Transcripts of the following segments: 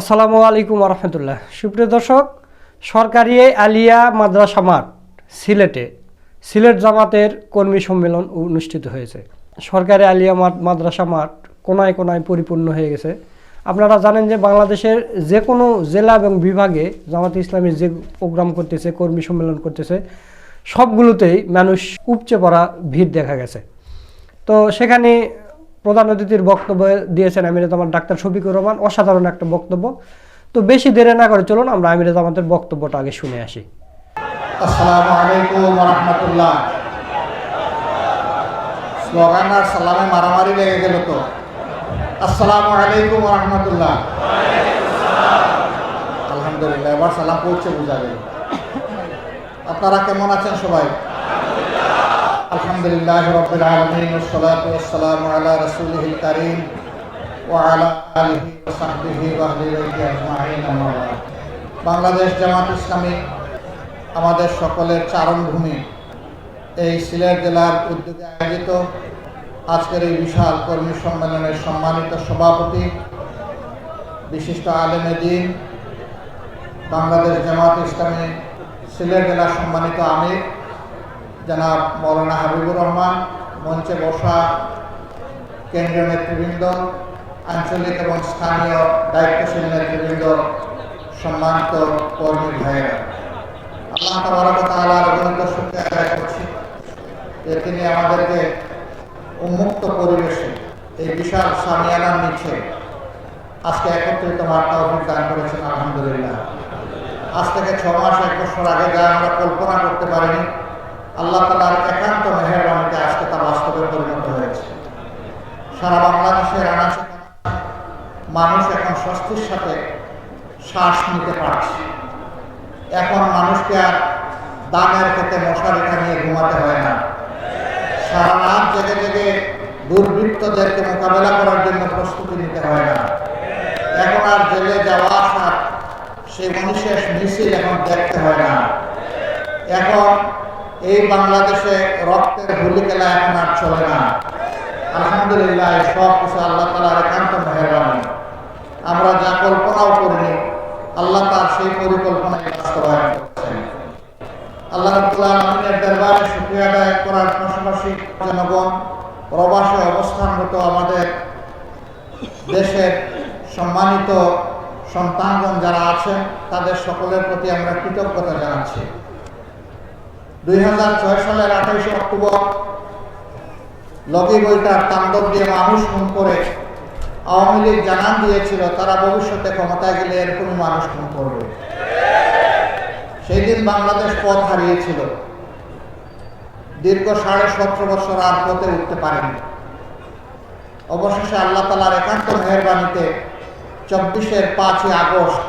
আসসালামু আলাইকুম রহমতুল্লাহ সুপ্রিয় দর্শক, সরকারি আলিয়া মাদ্রাসা মাঠ, সিলেটে সিলেট জামাতের কর্মী সম্মেলন অনুষ্ঠিত হয়েছে। সরকারি আলিয়া মাঠ, মাদ্রাসা মাঠ কোনায় কোনায় পরিপূর্ণ হয়ে গেছে। আপনারা জানেন যে বাংলাদেশের যে কোনো জেলা এবং বিভাগে জামাতে ইসলামী যে প্রোগ্রাম করতেছে, কর্মী সম্মেলন করতেছে, সবগুলোতেই মানুষ উপচে পড়া ভিড় দেখা গেছে। তো সেখানে প্রধান অতিথির বক্তব্য দিয়েছেন আমিরে ডাক্তার শফিকুর রহমান। অসাধারণ একটা বক্তব্য। তো বেশি দেরি না করে চলুন, আমরা আমিরে জামাতের বক্তব্যটা আগে শুনে আসি। আসসালামু আলাইকুম রহমতুল্লাহ। স্লোগান আর সালামে মারামারি লেগে গেল তো। আসসালামু আলাইকুম রহমতুল্লাহ। আলহামদুলিল্লাহ, এবার সালাম পৌঁছে বোঝা আপনারা কেমন আছেন সবাই? রবিল আলমিন ওসলাতু ওয়াসসালামু আলা রাসূলিহিল কারীম ওয়া আলা আলিহি ওয়া সাহবিহি ওয়া আহলি বাইতি আজমাইন বাংলাদেশ জামাত ইসলামী আমাদের সকলের চারণভূমি, এই সিলেট জেলার উদ্যোগে আয়োজিত আজকের এই বিশাল কর্মী সম্মেলনের সম্মানিত সভাপতি, বিশিষ্ট আলেমে দিন, বাংলাদেশ জামাত ইসলামী সিলেট জেলার সম্মানিত আমির জনাব মৌলানা হাবিবুর রহমান, মঞ্চে বসা কেন্দ্রীয় নেতৃবৃন্দ, আঞ্চলিক এবং স্থানীয় দায়িত্বশীল নেতৃবৃন্দ, সম্মানিত কর্মী ভাইয়েরা। আল্লাহ শুকরিয়া আদায় করছি। যে তিনি আমাদেরকে উন্মুক্ত পরিবেশে এই বিশাল সামিয়ানার নিচে আজকে একত্রিত তৌফিক দান করেছেন, আলহামদুলিল্লাহ। আজ থেকে ছ মাস, এক বছর আগে যা আমরা কল্পনা করতে পারিনি আল্লাহ তালার একান্ত মেহরবানিতে আজকে তা বাস্তবে পরিণত হয়েছে। সারা বাংলাদেশের মানুষ এখন স্বস্তির সাথে শ্বাস নিতে পারছে। এখন মানুষকে আর দামের খেতে মশারি টানিয়ে ঘুমাতে হয় না। সারা রাত জেগে জেগে দুর্বৃত্তদেরকে মোকাবেলা করার জন্য প্রস্তুতি নিতে হয় না। এখন আর জেলে যাওয়া আসা সেই মনীষের মিছিল এখন দেখতে হয় না। এখন এই বাংলাদেশে রক্তের হোলি খেলা এখন আর চলে না। আলহামদুলিল্লাহ সব কিছু আল্লাহ তালার একান্ত মেহরবানি। আমরা যা কল্পনাও করিনি, আল্লাহ তার সেই পরিকল্পনায় বাস্তবায়ন করছেন। আল্লাহ রাব্বুল আলামিনের দরবারে শুকরিয়া আদায় করার পাশাপাশি জনগণ, প্রবাসে অবস্থানরত আমাদের দেশের সম্মানিত সন্তানগণ যারা আছেন, তাদের সকলের প্রতি আমরা কৃতজ্ঞতা জানাচ্ছি। দুই হাজার ছয় সালের আঠাইশে অক্টোবর বইটার তাণ্ডব দিয়ে মানুষ খুন করে, আওয়ামী লীগ জানান দিয়েছিল, তারা ভবিষ্যতে ক্ষমতায় গেলে এরকমই মানুষ খুন করবে। সেই দিন বাংলাদেশ পথ হারিয়েছিল। দীর্ঘ সাড়ে সতেরো বছর আর পথে উঠতে পারেনি। অবশেষে আল্লাহ তালার একান্ত মেহরবানিতে চব্বিশের পাঁচই আগস্ট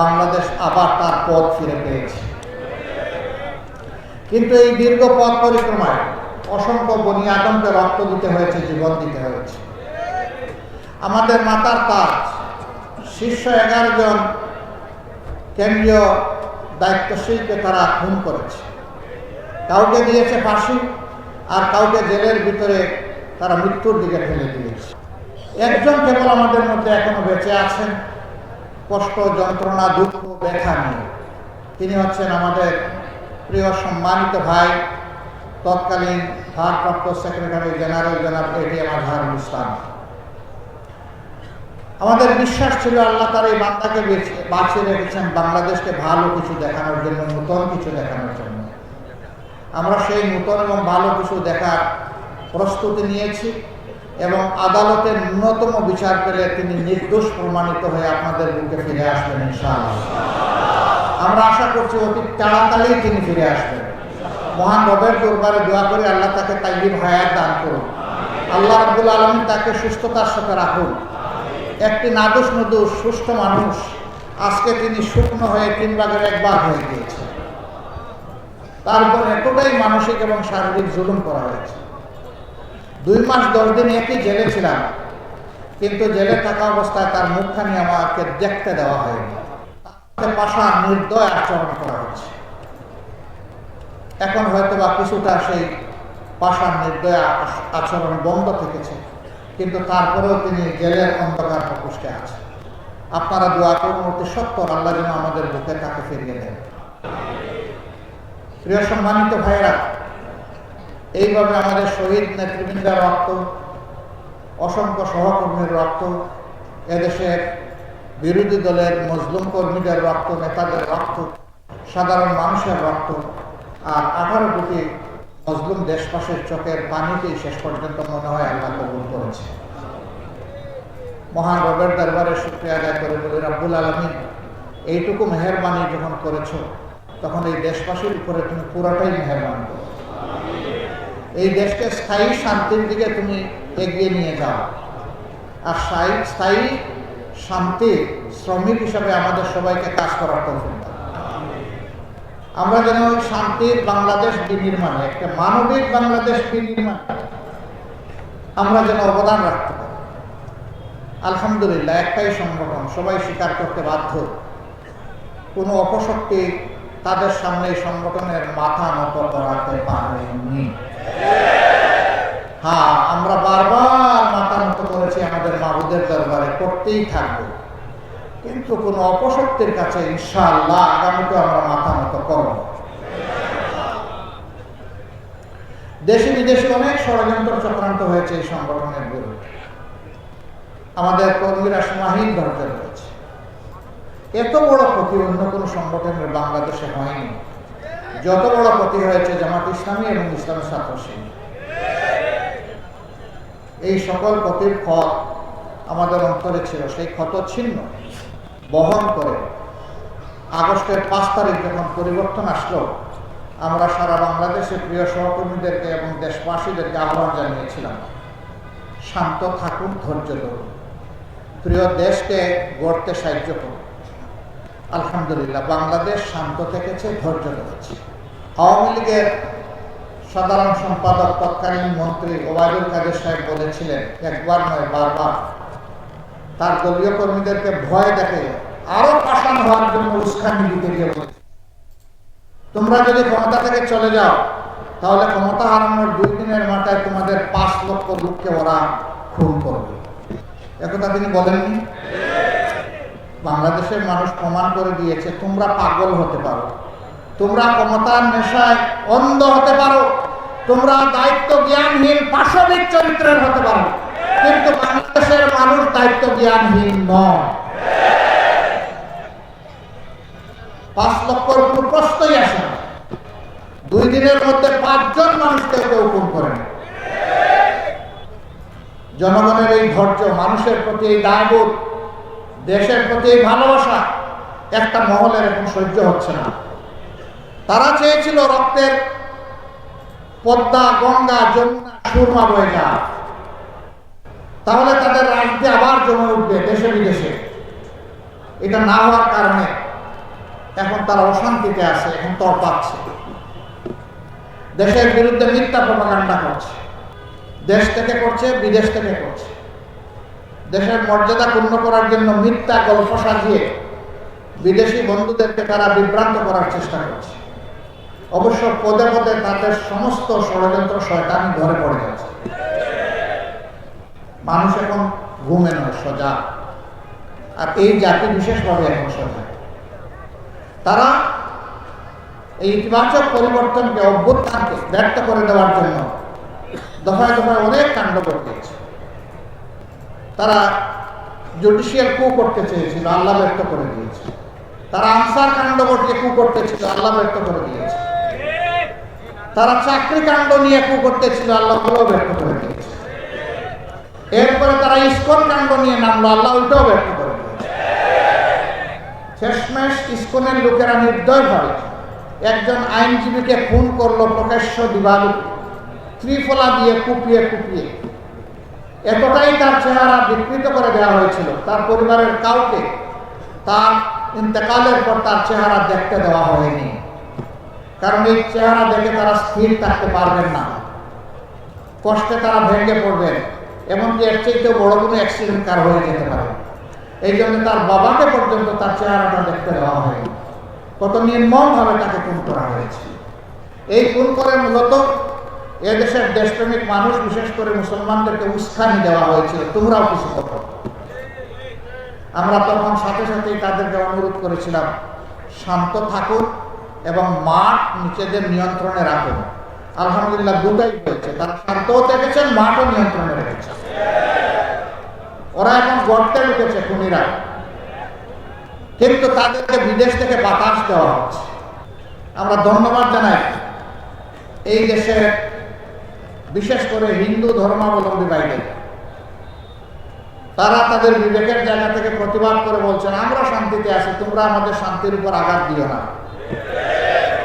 বাংলাদেশ আবার তার পথ ফিরে পেয়েছে। কিন্তু এই দীর্ঘ পথ পরিক্রমায় অসংখ্য বনি আদমকে রক্ত দিতে হয়েছে, জীবন দিতে হয়েছে। আমাদের মাতার তাজ, শীর্ষ এগারো জন কেন্দ্রীয় দায়িত্বশীলকে তারা খুন করেছে। কাউকে দিয়েছে ফাঁসি আর কাউকে জেলের ভিতরে তারা মৃত্যুর দিকে ফেলে দিয়েছে। একজন কেবল আমাদের মধ্যে এখনও বেঁচে আছেন। কষ্ট, যন্ত্রণা, দুঃখ, ব্যথা নিয়ে। তিনি হচ্ছেন আমাদের প্রিয় সম্মানিত ভাই, তৎকালীন ভারপ্রাপ্ত সেক্রেটারি জেনারেল জনাব এটিএম আজহারুল ইসলাম আমাদের বিশ্বাস ছিল আল্লাহ তার এই বান্দাকে বাঁচিয়ে রেখেছেন বাংলাদেশকে ভালো কিছু দেখানোর জন্য, নূতন কিছু দেখানোর জন্য। আমরা সেই নূতন এবং ভালো কিছু দেখার প্রস্তুতি নিয়েছি এবং আদালতের ন্যূনতম বিচার পেলে তিনি নির্দোষ প্রমাণিত হয়ে আপনাদের বুকে ফিরে আসবেন ইনশাআল্লাহ। আমরা আশা করছি অতি তাড়াতাড়ি তিনি ফিরে আসবেন। মহান রবের দরবারে দোয়া করে আল্লাহ তাকে তাইব হায়াত দান করুন। আল্লাহ আব্দুল আলম তাকে সুস্থতার সাথে রাখুন। একটি নাদুস নদুস সুস্থ মানুষ আজকে তিনি শুকনো হয়ে তিন ভাগের একবার হয়ে গিয়েছে। তার উপর এতটাই মানসিক এবং শারীরিক জুলুম করা হয়েছে। দুই মাস দশ দিন একই জেলে ছিলাম, কিন্তু জেলে থাকা অবস্থায় তার মুখখানি আমাকে দেখতে দেওয়া হয়নি। তাকে পাশা নির্দয় আচরণ করা হয়েছে। এখন হয়তো বা কিছুটা সেই পাশার নির্দয় আচরণ বন্ধ থেকেছে, কিন্তু তারপরেও তিনি জেলের অন্ধকার প্রকোষ্ঠে আছেন আপনারা দোয়া করুন, অতি সত্তর আল্লাহ যেন আমাদের বুকে তাকে ফিরিয়ে দেন। প্রিয় সম্মানিত ভাইয়েরা, এইভাবে আমাদের শহীদ নেতৃবৃন্দের রক্ত, অসংখ্য সহকর্মীর রক্ত, এদেশের বিরোধী দলের মজলুম কর্মীদের রক্ত, নেতাদের রক্ত, সাধারণ মানুষের রক্ত আর আঠারো কোটি মজলুম দেশবাসীর চোখের পানিতেই শেষ পর্যন্ত মনে হয় আল্লাহ কবুল করেছে। মহান রবের দরবারে শুক্রিয়া আদায় করে বলি, রাব্বুল আলমিন, এইটুকু মেহরবানি যখন করেছ, তখন এই দেশবাসীর উপরে তুমি পুরোটাই মেহরবানি করো। এই দেশকে স্থায়ী শান্তির দিকে তুমি এগিয়ে নিয়ে যাও। আর স্থায়ী স্থায়ী শান্তি শ্রমিক হিসাবে আমাদের সবাইকে কাজ করার তৌফিক আমরা যেন শান্তির বাংলাদেশ বিনির্মাণে, একটা মানবিক বাংলাদেশ বিনির্মাণে আমরা যেন অবদান রাখতে পারি। আলহামদুলিল্লাহ, একটাই সংগঠন, সবাই স্বীকার করতে বাধ্য। কোনো অপশক্তি তাদের সামনে সংগঠনের মাথা নত করাতে পারেনি। হ্যাঁ আমরা বারবার মাথা নত করেছি আমাদের মাহুদের দরবারে, করতেই থাকব। কিন্তু কোন অপশক্তির কাছে ইনশাআল্লাহ আগামীতে আমরা মাথা নত করব দেশে বিদেশে অনেক ষড়যন্ত্র চক্রান্ত হয়েছে এই সংগঠনের বিরুদ্ধে। আমাদের কর্মীরা সীমাহীন ধৈর্য রয়েছে এত বড় ক্ষতি অন্য কোনো সংগঠনের বাংলাদেশে হয়নি। যত বড় ক্ষতি হয়েছে জামাত ইসলামী এবং ইসলামী ছাত্র শিবির এই সকল ক্ষতির ফল আমাদের অন্তরে ছিল। সেই ক্ষত ছিন্ন, বহন করে। আগস্টের পাঁচ তারিখ যখন পরিবর্তন আসলো, আমরা সারা বাংলাদেশের প্রিয় সহকর্মীদেরকে এবং দেশবাসীদেরকে আহ্বান জানিয়েছিলাম, শান্ত থাকুন, ধৈর্য ধরুন। প্রিয় দেশকে গড়তে সাহায্য করুন। আলহামদুলিল্লাহ, বাংলাদেশ শান্ত থেকেছে, ধৈর্য ধরেছে। আওয়ামী লীগের সাধারণ সম্পাদক তৎকালীন মন্ত্রী ওবায়দুল কাদের সাহেব বলেছিলেন, একবার নয়, বারবার। তার দলীয় কর্মীদেরকে ভয় দেখে আরও পাশান হওয়ার জন্য উস্কানি দিতে গিয়ে তোমরা যদি ক্ষমতা থেকে চলে যাও, তাহলে ক্ষমতা হারানোর দুই দিনের মাথায় তোমাদের পাঁচ লক্ষ লোককে ওরা খুন করবে। একথা তিনি বলেননি? বাংলাদেশের মানুষ প্রমাণ করে দিয়েছে, তোমরা পাগল হতে পারো। তোমরা ক্ষমতার নেশায় অন্ধ হতে পারো। তোমরা দায়িত্ব জ্ঞানহীন পাশবিক চরিত্রের হতে পারো। কিন্তু বাংলাদেশের মানুষ দায়িত্ব জ্ঞানহীন নয়। পাঁচ লক্ষর কোনো প্রশ্নই আসে না। দুই দিনের মধ্যে পাঁচজন মানুষকে কেউ খুন করেন জনগণের এই ধৈর্য, মানুষের প্রতি এই দায়বোধ, দেশের প্রতি এই ভালোবাসা একটা মহলের এখন সহ্য হচ্ছে না। তারা চেয়েছিল রক্তের পদ্মা, গঙ্গা, যমুনা, সুরমা বয়ে যা তাহলে তাদের রাজনীতি আবার জমে উঠবে দেশে বিদেশে। এটা না হওয়ার কারণে এখন তারা অশান্তিতে আছে, এখন তর পাচ্ছে দেশের বিরুদ্ধে মিথ্যা প্রপাগান্ডা করছে। দেশ থেকে করছে, বিদেশ থেকে করছে। দেশের মর্যাদা পূর্ণ করার জন্য মিথ্যা গল্প সাজিয়ে বিদেশি বন্ধুদেরকে তারা বিভ্রান্ত করার চেষ্টা করছে। অবশ্য পদে পদে তাদের সমস্ত ষড়যন্ত্র শয়তানি ধরে পড়ে গেছে মানুষ এখন ঘুমে নয় সজাগ আর এই জাতি বিশেষভাবে এখন সজাগ তারা এই ইতিবাচক পরিবর্তনকে অভ্যুত্থানকে ব্যর্থ করে দেওয়ার জন্য দফায় দফায় অনেক কাণ্ড ঘটিয়েছে তারা জুডিশিয়াল কু করতে চেয়েছিল, আল্লাহ ব্যর্থ করে দিয়েছে। তারা আনসার কাণ্ড ঘটিয়ে কু করতে ছিল আল্লাহ ব্যর্থ করে দিয়েছে। তারা চাকরি কাণ্ড নিয়ে কু করতে ছিল আল্লাহগুলো ব্যর্থ করে দিয়েছে। এরপরে তারা ইস্কন কাণ্ড নিয়ে নামলো, আল্লাহ ওইটাও ব্যর্থ করে শেষমেশ ইস্কনের লোকেরা নির্দয় ভাবে একজন আইনজীবীকে খুন করল প্রকাশ্য দিবালু। ত্রিফলা দিয়ে কুপিয়ে কুপিয়ে। এতটাই তার চেহারা বিকৃত করে দেওয়া হয়েছিল। তার পরিবারের কাউকে তার ইন্তেকালের পর তার চেহারা দেখতে দেওয়া হয়নি। কারণ এই চেহারা দেখে তারা স্থির থাকতে পারবেন না। কষ্টে তারা ভেঙে পড়বেন। এমনকি এর চাইতে বড় কোনো অ্যাক্সিডেন্ট কার হয়ে যেতে পারে। এই জন্য তার বাবাকে পর্যন্ত তার চেহারাটা দেখতে দেওয়া হয়নি। কত নির্মমভাবে তাকে খুন করা হয়েছে। এই খুন করে মূলত এদেশের দেশপ্রেমিক মানুষ, বিশেষ করে মুসলমানদেরকে উস্কানি দেওয়া হয়েছিল তোমরাও কিছু করো। আমরা তখন সাথে সাথেই তাদেরকে অনুরোধ করেছিলাম, শান্ত থাকুন। এবং মাঠ নিজেদের নিয়ন্ত্রণে রাখুন। আলহামদুলিল্লাহ দুটাই হয়েছে। তারা শান্তও থেকেছেন, মাঠও নিয়ন্ত্রণে রেখেছে ওরা এখন গর্তে ঢুকেছে খুনিরা। কিন্তু তাদেরকে বিদেশ থেকে বাতাস দেওয়া হচ্ছে। আমরা ধন্যবাদ জানাই এই দেশে বিশেষ করে হিন্দু ধর্মাবলম্বী বাইরে তারা তাদের বিবেকের জায়গা থেকে প্রতিবাদ করে বলছেন, আমরা শান্তিতে আছি, তোমরা আমাদের শান্তির উপর আঘাত দিও না।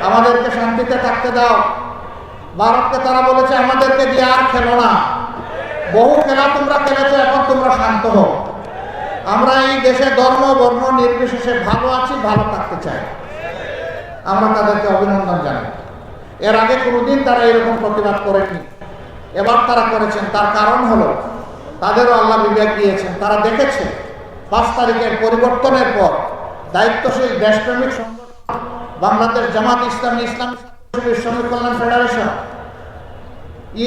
আমাদেরকে শান্তিতে থাকতে দাও। ভারতকে তারা বলেছে, আমাদেরকে দিয়ে আর খেলো না। বহু খেলা তোমরা খেলেছো, এখন তোমরা শান্ত হও। আমরা এই দেশে ধর্ম, বর্ণ, নির্বিশেষে ভালো আছি, ভালো থাকতে চাই। আমরা তাদেরকে অভিনন্দন জানাই। এর আগে কোনোদিন তারা এরকম প্রতিবাদ করেনি। এবার তারা করেছেন। তার কারণ হলো, তাদেরও আল্লাহ বিবেক দিয়েছেন। তারা দেখেছে, পাঁচ তারিখের পরিবর্তনের পর দায়িত্বশীল দেশপ্রেমিক সংগঠন বাংলাদেশ জামাত ইসলামী ইসলাম শ্রমিক কল্যাণ ফেডারেশন।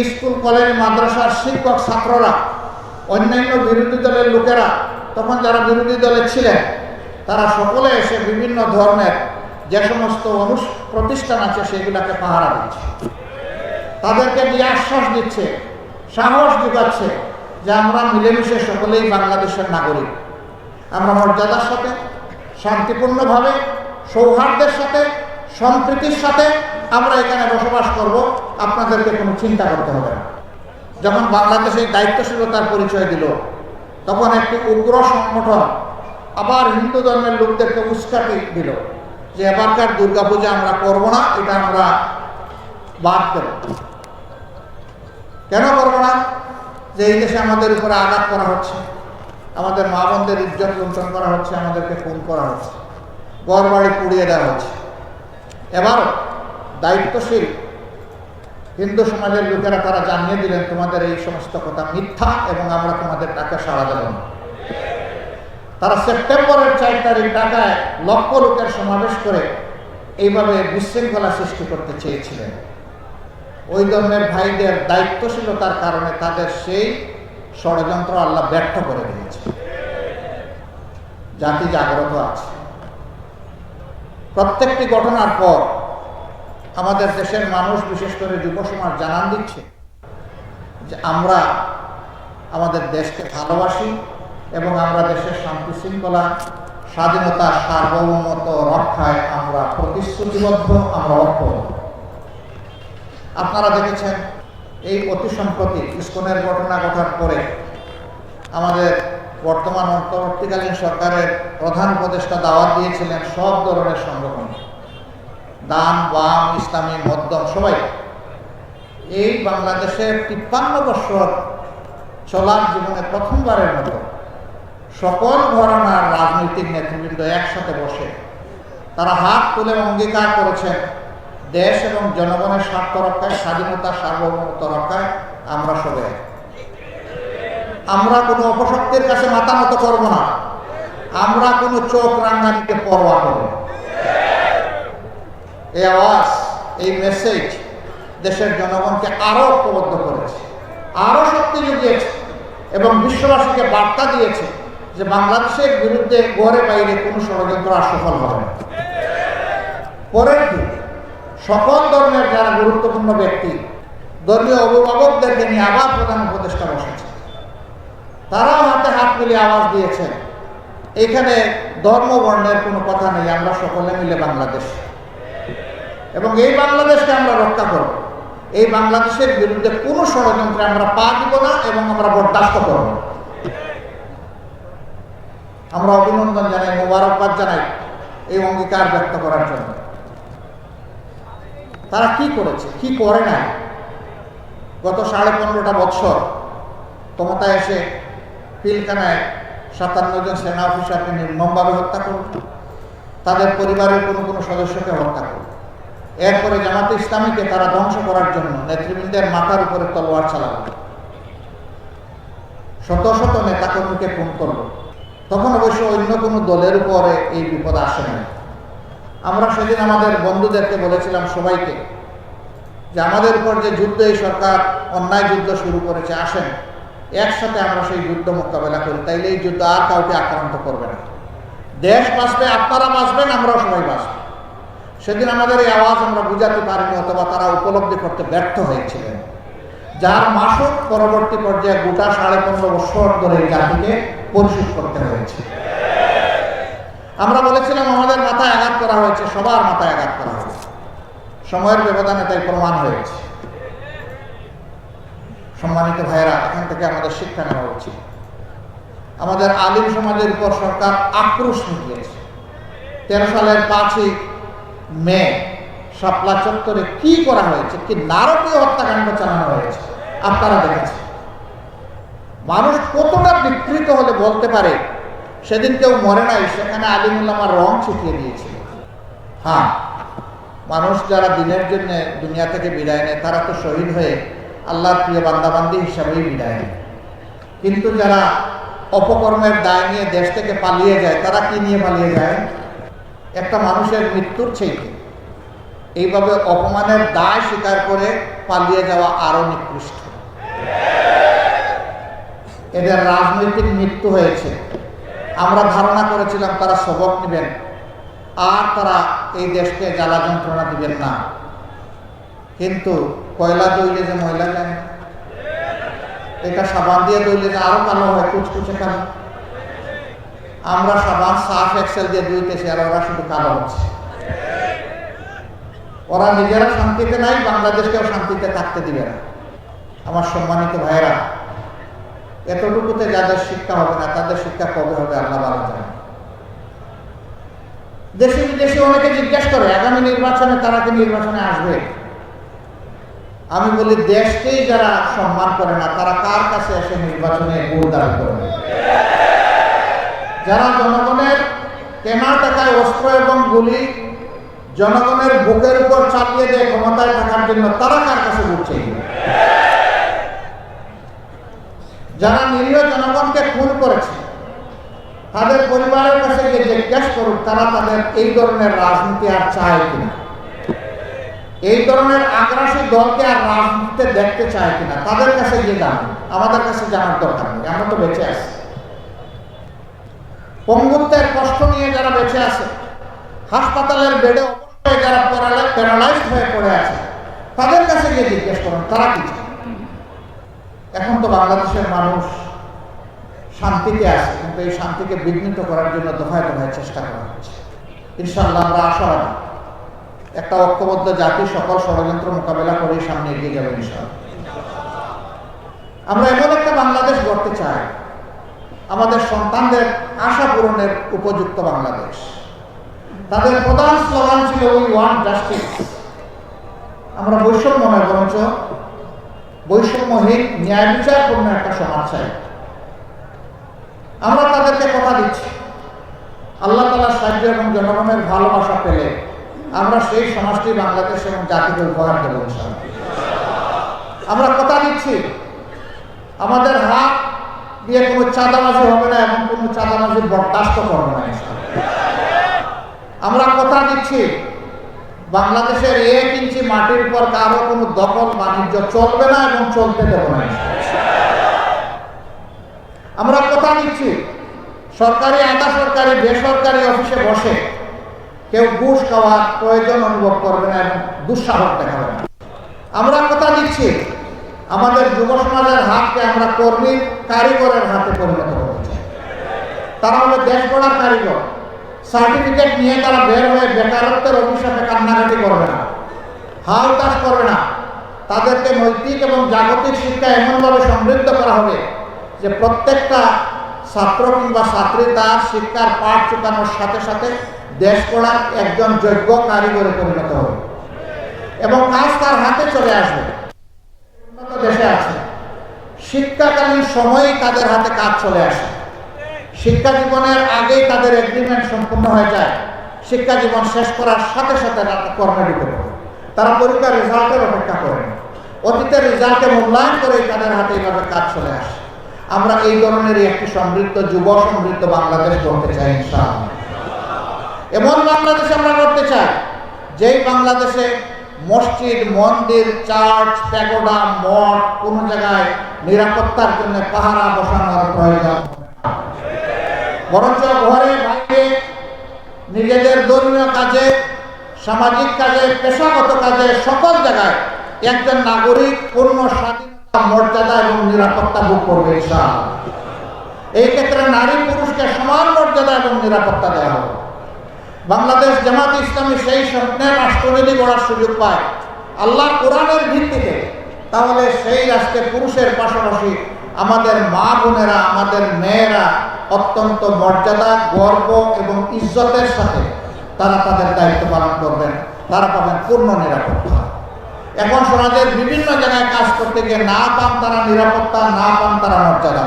স্কুল, কলেজ, মাদ্রাসার শিক্ষক ছাত্ররা, অন্যান্য বিরোধী দলের লোকেরা, তখন যারা বিরোধী দলে ছিলেন, তারা সকলে এসে বিভিন্ন ধরনের যে সমস্ত অনুষ, প্রতিষ্ঠান আছে সেগুলোকে পাহারা দিচ্ছে। তাদেরকে দিয়ে আশ্বাস দিচ্ছে, সাহস যোগাচ্ছে যে আমরা মিলেমিশে সকলেই বাংলাদেশের নাগরিক। আমরা মর্যাদার সাথে, শান্তিপূর্ণভাবে সৌহার্দ্যের সাথে, সম্প্রীতির সাথে আমরা এখানে বসবাস করব, আপনাদেরকে কোনো চিন্তা করতে হবে না। যখন বাংলাদেশে দায়িত্বশীলতার পরিচয় দিল, তখন একটি উগ্র সংগঠন আবার হিন্দু ধর্মের লোকদেরকে উস্কাটি দিল, যে এবারকার দুর্গাপূজা আমরা করব না, এটা আমরা বাদ দেব। কেন করব না? যে এই দেশে আমাদের উপরে আঘাত করা হচ্ছে, আমাদের মা বোনদের ইজ্জত লুণ্ঠন করা হচ্ছে, আমাদেরকে খুন করা হচ্ছে। ঘর বাড়ি পুড়িয়ে দেওয়া হচ্ছে। এবার দায়িত্বশীল হিন্দু সমাজের লোকেরা তারা জানিয়ে দিলেন, তোমাদের এই সমস্ত কথা মিথ্যা এবং আমরা তোমাদের টাকা সাড়া দেব না। তারা সেপ্টেম্বরের চার তারিখ ঢাকায় লক্ষ লোকের সমাবেশ করে এইভাবে বিশৃঙ্খলা সৃষ্টি করতে চেয়েছিলেন। ওই ধর্মের ভাইদের দায়িত্বশীলতার কারণে তাদের সেই ষড়যন্ত্র আল্লাহ ব্যর্থ করে দিয়েছে। জাতি জাগ্রত আছে। প্রত্যেকটি ঘটনার পর আমাদের দেশের মানুষ, বিশেষ করে যুব সমাজ, জানান দিচ্ছে যে আমরা আমাদের দেশকে ভালোবাসি এবং আমরা দেশের শান্তি শৃঙ্খলা, স্বাধীনতা, সার্বভৌমত্ব রক্ষায় আমরা প্রতিশ্রুতিবদ্ধ, আমরা অক্ষম। আপনারা দেখেছেন এই অতি সম্প্রতি ইস্কনের ঘটনা ঘটার পরে আমাদের বর্তমান অন্তর্বর্তীকালীন সরকারের প্রধান উপদেষ্টা দাওয়াত দিয়েছিলেন সব ধরনের সংগঠন দান বাম ইসলামী, মধ্যম, সবাই এই বাংলাদেশের তিপ্পান্ন বছর চলার জীবনে প্রথমবারের মতো সকল ঘরানার রাজনৈতিক নেতৃবৃন্দ একসাথে বসে তারা হাত তুলে অঙ্গীকার করেছেন, দেশ এবং জনগণের স্বার্থ রক্ষায়, স্বাধীনতা, সার্বভৌমত্ব রক্ষায় আমরা সবাই। আমরা কোনো অপশক্তির কাছে মাথা নত করব না। আমরা কোনো চোখ রাঙ্গানিকে পরোয়া করব। এই আওয়াজ, এই মেসেজ দেশের জনগণকে আরও ঐক্যবদ্ধ করেছে, আরও শক্তি জুগিয়েছে এবং বিশ্ববাসীকে বার্তা দিয়েছে যে বাংলাদেশের বিরুদ্ধে ঘরে বাইরে কোনো ষড়যন্ত্র আর সফল হবে না। পরের দিন সকল ধর্মের যারা গুরুত্বপূর্ণ ব্যক্তি, ধর্মীয় অভিভাবকদেরকে নিয়ে আবার প্রধান উপদেষ্টা বসেছে। তারাও হাতে হাত মিলিয়ে আওয়াজ দিয়েছেন। এখানে ধর্ম বর্ণের কোনো কথা নেই, আমরা সকলে মিলে বাংলাদেশ। এবং এই বাংলাদেশকে আমরা রক্ষা করব। এই বাংলাদেশের বিরুদ্ধে কোনো ষড়যন্ত্রে আমরা পা দিব না এবং আমরা বরদাস্ত করব। আমরা অভিনন্দন জানাই, মোবারকবাদ জানাই এই অঙ্গীকার ব্যক্ত করার জন্য। তারা কি করেছে? কি করে নাই? গত সাড়ে পনেরোটা বছর ক্ষমতায় এসে পিলখানায় সাতান্ন জন সেনা অফিসারকে নির্মমভাবে হত্যা করল তাদের পরিবারের কোনো কোনো সদস্যকে হত্যা করল এরপরে জামাতে ইসলামীকে তারা ধ্বংস করার জন্য নেতৃবৃন্দের মাথার উপরে তলোয়ার চালালো শত শত নেতাকর্মীকে খুন করল তখন অবশ্য অন্য কোনো দলের উপরে এই বিপদ আসে না আমরা সেদিন আমাদের বন্ধুদেরকে বলেছিলাম সবাইকে যে আমাদের উপর যে যুদ্ধ, এই সরকার অন্যায় যুদ্ধ শুরু করেছে, আসেন। একসাথে আমরা সেই যুদ্ধ মোকাবেলা করি, তাইলে এই যুদ্ধ আর কাউকে আক্রান্ত করবে না। দেশ বাঁচবে আপনারা বাঁচবেন, আমরাও সবাই বাঁচব। সেদিন আমাদের এই আওয়াজ আমরা বুঝাতে পারিনি, অথবা তারা উপলব্ধি করতে ব্যর্থ হয়েছিলেন। যার মাসুক পরবর্তী পর্যায়ে গোটা সাড়ে পনেরো বছর ধরে এই জাতিকে পরিশোধ করতে হয়েছে। আমরা বলেছিলাম, আমাদের মাথায় আঘাত করা হয়েছে, সবার মাথায় আঘাত করা হয়েছে। সময়ের ব্যবধানে তাই প্রমাণ হয়েছে। সম্মানিত ভাইয়েরা, এখান থেকে আমাদের শিক্ষা নেওয়া উচিত। আমাদের আলিম সমাজের উপর সরকার আক্রোশ নিয়েছে। তেরো সালের পাঁচই মে শাপলা চত্বরে কি করা হয়েছে? কি নারকীয় হত্যাকাণ্ড চালানো হয়েছে? আপনারা দেখেছেন। মানুষ কতটা বিকৃত হলে বলতে পারে, সেদিন কেউ মরে নাই, সেখানে আলিমুল্লামার রং ছিটিয়ে দিয়েছিল। হ্যাঁ মানুষ যারা দিনের জন্য দুনিয়া থেকে বিদায় নেয়, তারা তো শহীদ হয়ে আল্লাহর প্রিয় বান্দাবান্দি হিসাবেই বিদায় কিন্তু যারা অপকর্মের দায় নিয়ে দেশ থেকে পালিয়ে যায়, তারা কি নিয়ে পালিয়ে যায়? একটা মানুষের মৃত্যুর চাইতে এইভাবে অপমানের দায় স্বীকার করে পালিয়ে যাওয়া আরও নিকৃষ্ট। এদের রাজনৈতিক মৃত্যু হয়েছে। আমরা ধারণা করেছিলাম তারা সবক নেবেন, আর তারা এই দেশকে জ্বালা যন্ত্রণা দিবেন না। কিন্তু কয়লা দইলে যে ময়লা যায় না এটা সাবান দিয়ে দইলে যে আরও কালো হয়, কুচকুচে কালো আমরা সাবান সাফ এক্সেল দিয়ে ধুইতেছি আর ওরা শুধু কালো হচ্ছে। ওরা নিজেরা শান্তিতে নাই, বাংলাদেশকেও শান্তিতে থাকতে দিবে না। আমার সম্মানিত ভাইয়েরা, এতটুকুতে যাদের শিক্ষা হবে না, তাদের শিক্ষা কবে হবে আল্লাহ ভালো জানে। দেশে বিদেশে অনেকে জিজ্ঞেস করে, আগামী নির্বাচনে তারা কি নির্বাচনে আসবে? আমি বলি, দেশকেই যারা সম্মান করে না, তারা কার কাছে এসে নির্বাচনে ভোট দাবি করবে? যারা জনগণের কেনা টাকায় অস্ত্র এবং গুলি জনগণের বুকের উপর চাপিয়ে দেয় ক্ষমতায় থাকার জন্য তারা কার কাছে চাইবে? যারা নিরীহ জনগণকে খুন করেছে, তাদের পরিবারের কাছে গিয়ে জিজ্ঞেস করুক, তারা তাদের এই ধরনের রাজনীতি আর চায় কিনা? এই ধরনের আগ্রাসী দলকে আর রাজনীতিতে দেখতে চায় কিনা, তাদের কাছে গিয়ে জানুন। আমাদের কাছে জানার দরকার নেই, আমরা তো বেঁচে আছি। পঙ্গুত্বের কষ্ট নিয়ে যারা বেঁচে আছে, হাসপাতালের বেডে প্যারালাইজড হয়ে পড়ে আছে, তাদের কাছে গিয়ে জিজ্ঞেস করুন, তারা কি এখন তো বাংলাদেশের মানুষ শান্তিতে আছে, কিন্তু এই শান্তিকে বিঘ্নিত করার জন্য দফায় দফায় চেষ্টা করা হচ্ছে। ইনশাল্লাহ আমরা আশাবাদী। একটা ঐক্যবদ্ধ জাতি সকল ষড়যন্ত্র মোকাবেলা করে সামনে এগিয়ে যাবে আমরা এমন একটা বাংলাদেশ গড়তে চাই। আমাদের সন্তানদের আশা পূরণের উপযুক্ত বাংলাদেশ। তাদের প্রধান স্লোগান ছিল উই ওয়ান জাস্টিস আমরা বৈষম্য নয়, বরঞ্চ বৈষম্যহীন ন্যায় বিচারপূর্ণ একটা সমাজ চাই। আমরা তাদেরকে কথা দিচ্ছি। আল্লাহ তালার সাহায্য এবং জনগণের ভালোবাসা পেলে আমরা সেই সমাজটি বাংলাদেশ এবং জাতিকে উপহার দেব আমরা কথা দিচ্ছি, আমাদের হাত দিয়ে কোনো চাঁদাবাজি হবে না এবং কোনো চাঁদাবাজি বরদাস্ত করবে না। আমরা কথা দিচ্ছি, বাংলাদেশের এক ইঞ্চি মাটির উপর কারও কোনো দখল বাণিজ্য চলবে না এবং চলতে দেব না আমরা কথা দিচ্ছি, সরকারি আধা সরকারি বেসরকারি অফিসে বসে কেউ ঘুষ খাওয়ার প্রয়োজন অনুভব করবে না এবং দুঃসাহস দেখাবে না। আমরা কথা দিচ্ছি, আমাদের যুব সমাজের হাতকে আমরা কর্মী কারিগরের হাতে পরিণত চাই। তারা হলো দেশ গড়ার কারিগর। সার্টিফিকেট নিয়ে তারা বের হয়ে বেকারত্বের অভিশাপে কান্নাকাটি করবে না, হাল তাস করবে না। তাদেরকে নৈতিক এবং জাগতিক শিক্ষা এমনভাবে সমৃদ্ধ করা হবে যে প্রত্যেকটা ছাত্র কিংবা ছাত্রী তার শিক্ষার পাঠ চুকানোর সাথে সাথে দেশ গড়ার একজন যোগ্য কারিগরে পরিণত হবে। এবং কাজ তার হাতে চলে আসবে। উন্নত দেশে আছে। শিক্ষাকালীন সময়েই তাদের হাতে কাজ চলে আসে। শিক্ষা জীবনের আগেই তাদের এগ্রিমেন্ট সম্পূর্ণ হয়ে যায়। শিক্ষা জীবন শেষ করার সাথে সাথে কর্মে ঢুকে পড়ে। তারা পরীক্ষার রেজাল্টের অপেক্ষা করে না। অতীতের রেজাল্টে মূল্যায়ন করেই তাদের হাতে এইভাবে কাজ চলে আসে। আমরা এই ধরনেরই একটি সমৃদ্ধ, যুব সমৃদ্ধ বাংলাদেশ গড়তে চাই, ইনশাআল্লাহ। এমন বাংলাদেশ আমরা করতে চাই, যেই বাংলাদেশে মসজিদ, মন্দির, চার্চ, প্যাগোডা, মঠ কোনো জায়গায় নিরাপত্তার জন্য পাহারা বসানোর প্রয়োজন বরঞ্চ ঘরে বাইরে নিজেদের ধর্মীয় কাজে, সামাজিক কাজে, পেশাগত কাজে সকল জায়গায় একজন নাগরিক পূর্ণ স্বাধীনতা, মর্যাদা এবং নিরাপত্তা ভোগ করবে এই ক্ষেত্রে নারী পুরুষকে সমান মর্যাদা এবং নিরাপত্তা দেওয়া হবে। বাংলাদেশ জামাত ইসলামী সেই স্বপ্নের রাষ্ট্র যদি গড়ার সুযোগ পায়। আল্লাহ কোরআনের ভিত্তিতে তাহলে সেই রাষ্ট্রে পুরুষের পাশাপাশি আমাদের মা বোনেরা, আমাদের মেয়েরা অত্যন্ত মর্যাদা, গর্ব এবং ইজ্জতের সাথে তারা তাদের দায়িত্ব পালন করবেন। তারা পাবেন পূর্ণ নিরাপত্তা। এখন সমাজের বিভিন্ন জায়গায় কাজ করতে গিয়ে না পান তারা নিরাপত্তা, না পান তারা মর্যাদা।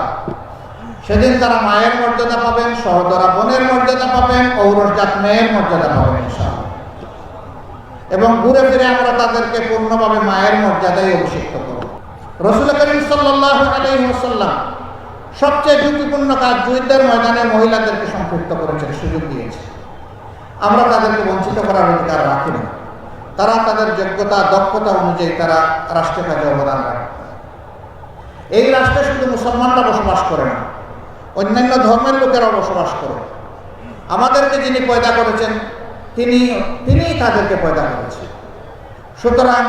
সেদিন তারা মায়ের মর্যাদা পাবেন, সহদরা বোনের মর্যাদা পাবেন, ঔরসজাত মেয়ের মর্যাদা পাবেন। এবং ঘুরে ফিরে আমরা তাদেরকে পূর্ণভাবে মায়ের মর্যাদায় অভিষিক্ত করব। রসুল করিম সাল্লাহ সবচেয়ে ঝুঁকিপূর্ণ কাজ যুদ্ধের ময়দানে মহিলাদেরকে সম্পৃক্ত করেছেন, সুযোগ দিয়েছে আমরা তাদেরকে বঞ্চিত করার অধিকার রাখি না। তারা তাদের যোগ্যতা, দক্ষতা অনুযায়ী তারা রাষ্ট্রের কাজে অবদান রাখে। এই রাষ্ট্রে শুধু মুসলমানরা বসবাস করে না অন্যান্য ধর্মের লোকেরা বসবাস করে। আমাদেরকে যিনি পয়দা করেছেন, তিনি, তিনিই তাদেরকে পয়দা করেছেন। সুতরাং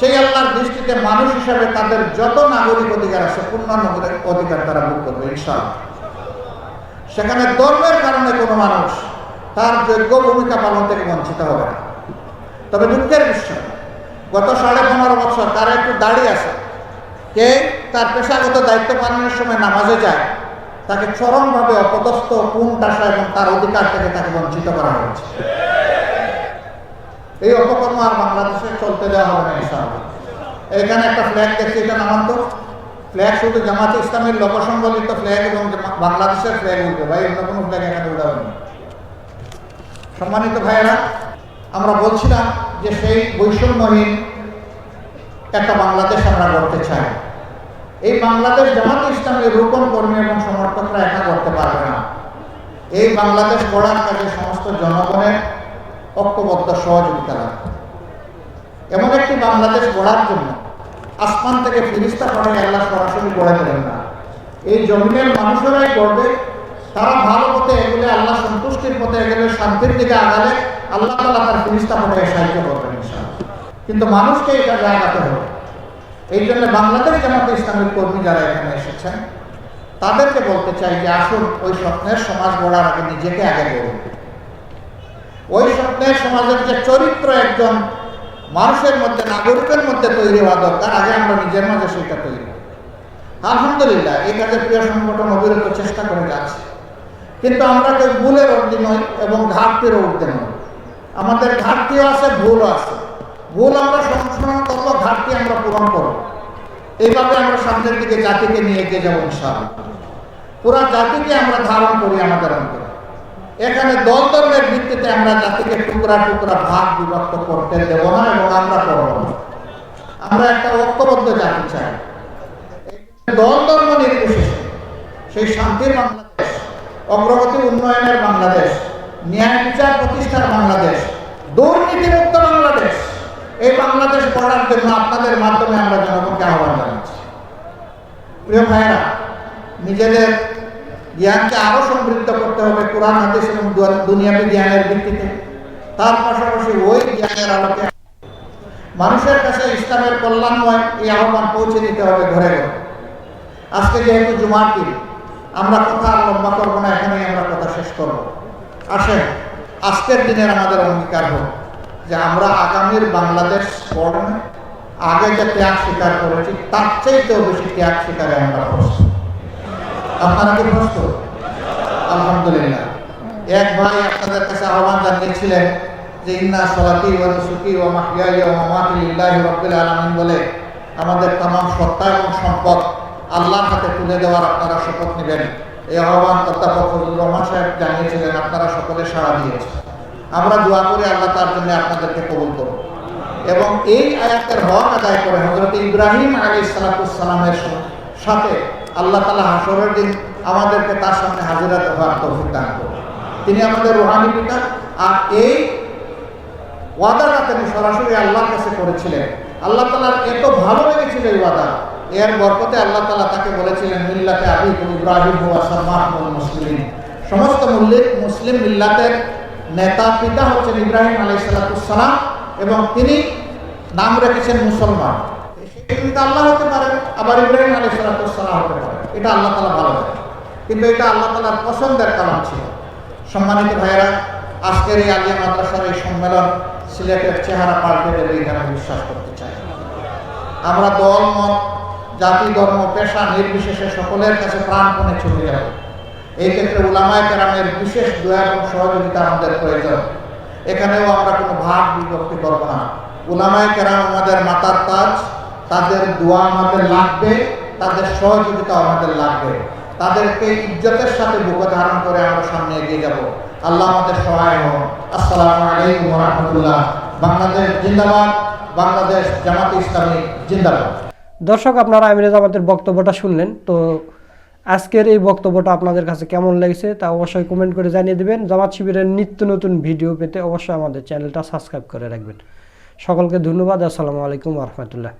সেই আল্লাহর দৃষ্টিতে মানুষ হিসাবে তাদের যত নাগরিক অধিকার আছে পূর্ণ নাগরিক অধিকার তারা ভোগ করবে, ইনশাআল্লাহ। সেখানে ধর্মের কারণে কোনো মানুষ তার যোগ্য ভূমিকা পালন থেকে বঞ্চিত হবে না। তবে দুঃখের বিষয়, গত সাড়ে পনেরো বছর তার একটু দাড়ি আছে। কে? তার পেশাগত দায়িত্ব পালনের সময় নামাজে যায়। তাকে চরমভাবে অপদস্থ কোন টাসা এবং তার অধিকার থেকে তাকে বঞ্চিত করা হয়েছে। এই অপকর্ম আর বাংলাদেশে চলতে দেওয়া হবে না এখানে একটা ফ্ল্যাগ দেখছি, এটা নামান তো ফ্ল্যাগ শুধু জামাত ইসলামের লোকসংবলিত ফ্ল্যাগ এবং বাংলাদেশের ফ্ল্যাগ উঠবে ভাই, অন্য কোনো ফ্ল্যাগ এখানে উঠাবেন না। সম্মানিত ভাইয়েরা, আমরা বলছিলাম যে সেই বৈষম্যহীন একটা বাংলাদেশ আমরা গড়তে চাই। এই বাংলাদেশ জামাত ইসলামের রূপণ কর্মী এবং সমর্থকরা একা করতে পারবে না। এই বাংলাদেশ গড়ার কাজে সমস্ত জনগণের ঐক্যবদ্ধ সহযোগিতা লাগবে। এমন একটি বাংলাদেশ গড়ার জন্য আসমান থেকে ফিরিস্তা পাঠায় আল্লাহ সরাসরি গড়ে দেবেন না। এই জমিনের মানুষেরাই গড়বে, তারা ভালো পথে এগুলো, আল্লাহ সন্তুষ্টির পথে এগুলো, শান্তির দিকে আগালে আল্লাহ তালা তার ফিরিস্তা পাঠায় সাহায্য করবেন কিন্তু মানুষকে এটা জায়গাতে হবে। এই জন্য বাংলাদেশ জামাতে ইসলামের কর্মী যারা এখানে এসেছেন, তাদেরকে বলতে চাই যে আসুন, ওই স্বপ্নের সমাজ গড়ার আগে নিজেকে আগে গড়ুন। ওই স্বপ্নের সমাজের যে চরিত্র একজন মানুষের মধ্যে, নাগরিকের মধ্যে তৈরি হওয়া দরকার, আগে আমরা নিজের মাঝে সেটা তৈরি। আলহামদুলিল্লাহ, এই কাজে প্রিয় সংগঠন অবিরত চেষ্টা করে যাচ্ছে। কিন্তু আমরা কেউ ভুলের অর্ধি নই এবং ঘাটতিরও উঠতে নই। আমাদের ঘাটতিও আছে, ভুলও আছে। ভুল আমরা সংশোধন করব ঘাটতি আমরা পূরণ করব। এইভাবে আমরা সামনের দিকে জাতিকে নিয়ে এগিয়ে যাব ইনশাআল্লাহ। পুরা জাতিকে আমরা ধারণ করি আমাদের অন্তরে। এখানে দল ধর্মের ভিত্তিতে আমরা জাতিকে টুকরা টুকরা ভাগ বিভক্ত করতে দেব না এবং আমরা করব না। আমরা একটা ঐক্যবদ্ধ জাতি চাই। দল ধর্ম নির্বিশেষে সেই শান্তির বাংলাদেশ, অগ্রগতি উন্নয়নের বাংলাদেশ, ন্যায় বিচার প্রতিষ্ঠার বাংলাদেশ, দুর্নীতিমুক্ত এই বাংলাদেশ গড়ার জন্য আপনাদের মাধ্যমে আমরা জনগণকে আহ্বান জানাচ্ছি। প্রিয় ভাইয়েরা, নিজেদের জ্ঞানকে আরও সমৃদ্ধ করতে হবে কোরআন, হাদিস এবং দু- দুনিয়াবী জ্ঞানের ভিত্তিতে। তার পাশাপাশি ওই জ্ঞানের আলোকে মানুষের কাছে ইসলামের কল্যাণময় এই আহ্বান পৌঁছে দিতে হবে ঘরে ঘরে আজকে যেহেতু জুমার দিন, আমরা কথা লম্বা করব না, এখানেই আমরা কথা শেষ করব। আসেন, আজকের দিনের আমাদের অঙ্গীকার হোক। যে আমরা আগামীর বাংলাদেশ গঠন আগে যে ত্যাগ স্বীকার করেছি, তার চাইতেও বেশি ত্যাগ স্বীকারে আমরা প্রস্তুত। আপনারা কি প্রস্তুত? আলহামদুলিল্লাহ। এক ভাই আপনাদের কাছে আহ্বান জানিয়েছিলেন যে, ইন্না সলাতি ও সুখী ও মাহিয়াই ও মামাতিল্লাহ রব্বুল আলমিন বলে আমাদের তাম সত্তা এবং সম্পদ আল্লাহর হাতে তুলে দেওয়ার আপনারা শপথ নেবেন। এই আহ্বান অধ্যাপক রহমান সাহেব জানিয়েছিলেন, আপনারা সকলে সাড়া দিয়েছেন। আমরা দোয়া করি আল্লাহ তার জন্য আপনাদেরকে কবুল করুন। এবং এই আয়াতের হক আদায় করে হজরত ইব্রাহিম আলী সালাতামের সাথে আল্লাহ তালা হাসরের দিন আমাদেরকে তার সামনে হাজিরা হওয়ার তৌফিক দান করুন। তিনি আমাদের রোহানি পিতা, আর এই ওয়াদাটা তিনি সরাসরি আল্লাহর কাছে করেছিলেন, আল্লাহ তালার এত ভালো লেগেছিল এই ওয়াদা। এর বরকতে আল্লাহ তালা তাকে বলেছিলেন, মিল্লাতে আবি ইব্রাহিম ওয়াসাল্লাহুল মুসলিম সমস্ত মুসলিম মিল্লাতের নেতা পিতা হচ্ছেন ইব্রাহিম আলাই সালাতুসালাম এবং তিনি নাম রেখেছেন মুসলমান। আল্লাহ হতে পারে, আবার ইব্রাহিম আলাই সালাতুসালাম হতে পারে। এটা আল্লাহ তালা ভালো। কিন্তু এটা আল্লাহ তালার পছন্দের কারণ ছিল। সম্মানিত ভাইয়েরা, আজকের এই আলিয়া মাদ্রাসার এই সম্মেলন সিলেটের চেহারা পাল্টে দেবে আমি বিশ্বাস করতে চাই। আমরা দল, মত, জাতি, ধর্ম, পেশা নির্বিশেষে সকলের কাছে প্রাণপণে ছুটে যাব এই ক্ষেত্রে উলামায় কেরামের বিশেষ দয়া এবং সহযোগিতা আমাদের প্রয়োজন। এখানেও আমরা কোনো ভাগ বিভক্তি করব না। উলামায় কেরাম আমাদের মাতার তাজ, তাদের দোয়া আমাদের লাগবে, তাদের সহযোগিতা আমাদের লাগবে। তাদেরকে ইজ্জতের সাথে বুকে ধারণ করে আমরা সামনে এগিয়ে যাব। আল্লাহ আমাদের সহায় হন আসসালামু আলাইকুম রহমতুল্লাহ। বাংলাদেশ জিন্দাবাদ, বাংলাদেশ জামাত ইসলামী জিন্দাবাদ। দর্শক, আপনারা আমিরে আমাদের বক্তব্যটা শুনলেন, তো আজকের এই বক্তব্যটা আপনাদের কাছে কেমন লেগেছে তা অবশ্যই কমেন্ট করে জানিয়ে দেবেন। জামাত শিবিরের নিত্য নতুন ভিডিও পেতে অবশ্যই আমাদের চ্যানেলটা সাবস্ক্রাইব করে রাখবেন। সকলকে ধন্যবাদ। আসসালামু আলাইকুম রহমতুল্লাহ।